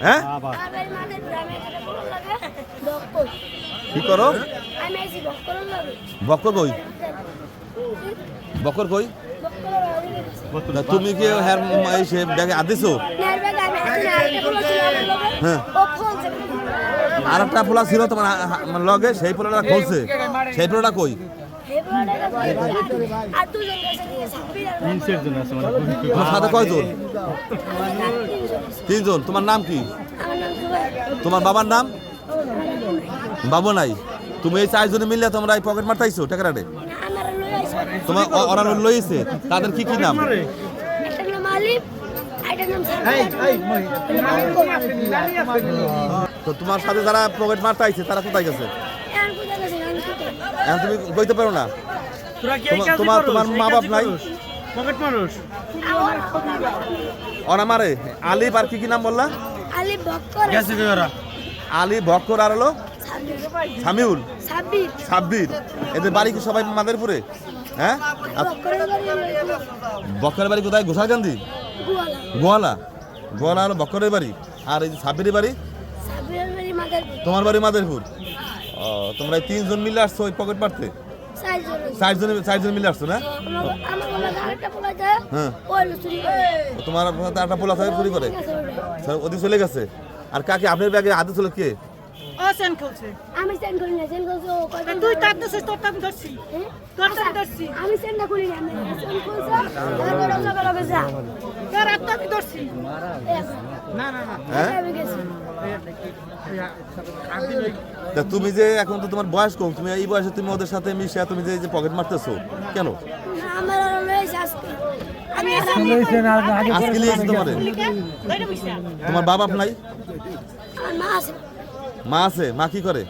হ্যাঁ? কি করো? বক্কর কই? বক্কর কই? তুমি কি হ্যার এই সে ব্যাগে আদিছো হ্যাঁ। আর একটা পোলা ছিল তোমার লগে সেই পোলাটা খুলছে। সেই পোলাটা কই? তিনজন। তোমার নাম কি? তোমার বাবার নাম? বাবু নাই। তুমি এই চারজনে মিললে তোমরা এই পকেট মারতাইছো আমার তোমার ওরা লইছে। তাদের কি কি নাম? তো তোমার সাথে যারা পকেট মারতাইছে, তারা কোথায় গেছে এখন কোথায় গেছে আমি কোথায় এখন তুমি কইতে পারো না। তোরা কি এই তোমার- তোমার মা বাপ নাই? পকেট মানুষ? ওরা মারে আলিফ আর কি কি নাম বললা? আলি বক্কর আর হলো? সামিউল। সাব্বির। এদের বাড়ি কি সবাই মাদারপুরে? হ্যাঁ? বক্করের বাড়ি কোথায়? গোসালকান্দি গুয়ালা। গোয়ালা। গোয়ালা হলো বক্করের বাড়ি। আর এই যে সাব্বিরের বাড়ি? তোমার বাড়ি মাদারপুর? তোমরা এই তিনজন মিলে আসছো ওই পকেট মারতে চারজন। চারজন চারজন মিলে আসছো না? হ্যাঁ। তোমার একটা পোলা থাকে চুরি করে? চলে গেছে? আর কাকে? আপনার ব্যাগে হাতে ছিল কে? সেন খেলছে। আমি করি না সেন্ড করছে ও কয়জন তুই তার দোষে তোর তাম ধরছি? তোর তাম ধরছি। আমি সেন্ড করি না আমি তারপরে তোর আত্মা ধরছি। না না না। হ্যাঁ? তা তুমি যে এখন তো তোমার বয়স কম তুমি এই বয়সে তুমি ওদের সাথে মিশে তুমি যে পকেট মারতেছো কেন? আজকে। তোমার বাবা নাই? মা আছে। মা কি করে?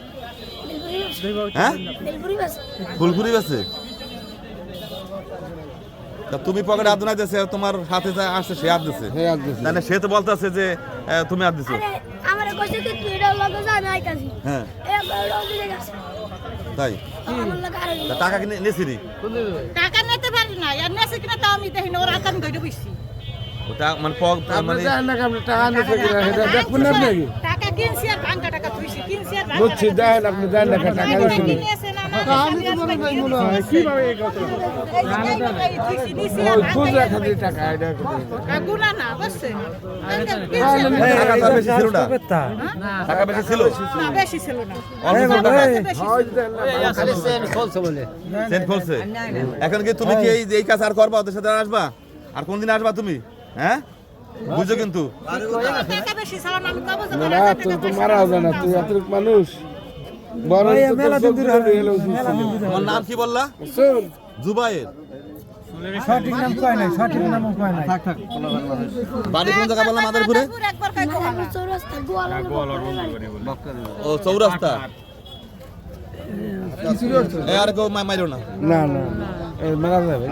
হ্যাঁ? বেলপুরি আছে? তুমি পকেটে হাত নাই দিছে তোমার হাতে যা আসছে সে হাত দিছে। তাহলে সে তো বলতেছে যে তুমি হাত দিছো। আরে আমার কইছে কি তুই এটা লগে যা আমি আইতাছি। হ্যাঁ। এ তাই? টাকা কিনে নেছিলি টাকা নিতে পারি না আর নেছে কিনা তাও আমি দেখি না ওর আমি ধরে বসছি ওটা মানে পক- মানে টাকা কিনছি আর ভাঙ্গা টাকা তুইছি কিনছি আর ভাঙ্গা বুঝছি দেন আপনি দেন না টাকা টাকা দিচ্ছি কিনেছে না আমি তো মনে হয় কীভাবে এই কথা? খুচরা খালি টাকা এটা গুনা না বুঝছে? টাকা বেশি ছিল না? টাকা বেশি ছিল? না বেশি ছিল না। অল্প ছিল টাকা। চেন খুলছে এখন কি তুমি কি এই। এই কাজ আর করবা? ওদের সাথে আসবা? আর কোনদিন আসবা তুমি? হ্যাঁ? বুঝছ কিন্তু। টাকা বেশি ছিল না আমি কবে না না তুই তো মারা হবে না তুই এত মানুষ। তোমার নাম কি বললা? জুবাইর। সঠিক নাম কয় নাই? সঠিক নাম কয় নাই? বাড়ি কোন জায়গা বললাম? মাদারপুরে? একবার কই কোয়া চৌরাস্তা। গোয়ালা ও চৌরাস্তা আর কেউ মাইরো না? না না মারা যাবে।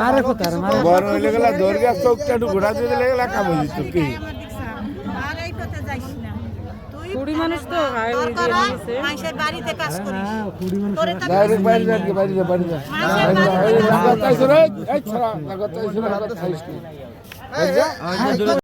মারে কোথায়? মারে বড় হইলে গেলা দরগা চৌকটা একটু ঘোরা দিতে কাম কি? আর এই পথে যাইস না। তুই কুড়ি মানুষ তো হয় মানুষের বাড়িতে কাজ করিস তোরে তো ডাইরেক্ট বাইরে যা বাইরে যা বাইরে যা বাড়িতে লাগাতাইছ রে এই ছড়া লাগাতাইছ লাগাতাইছ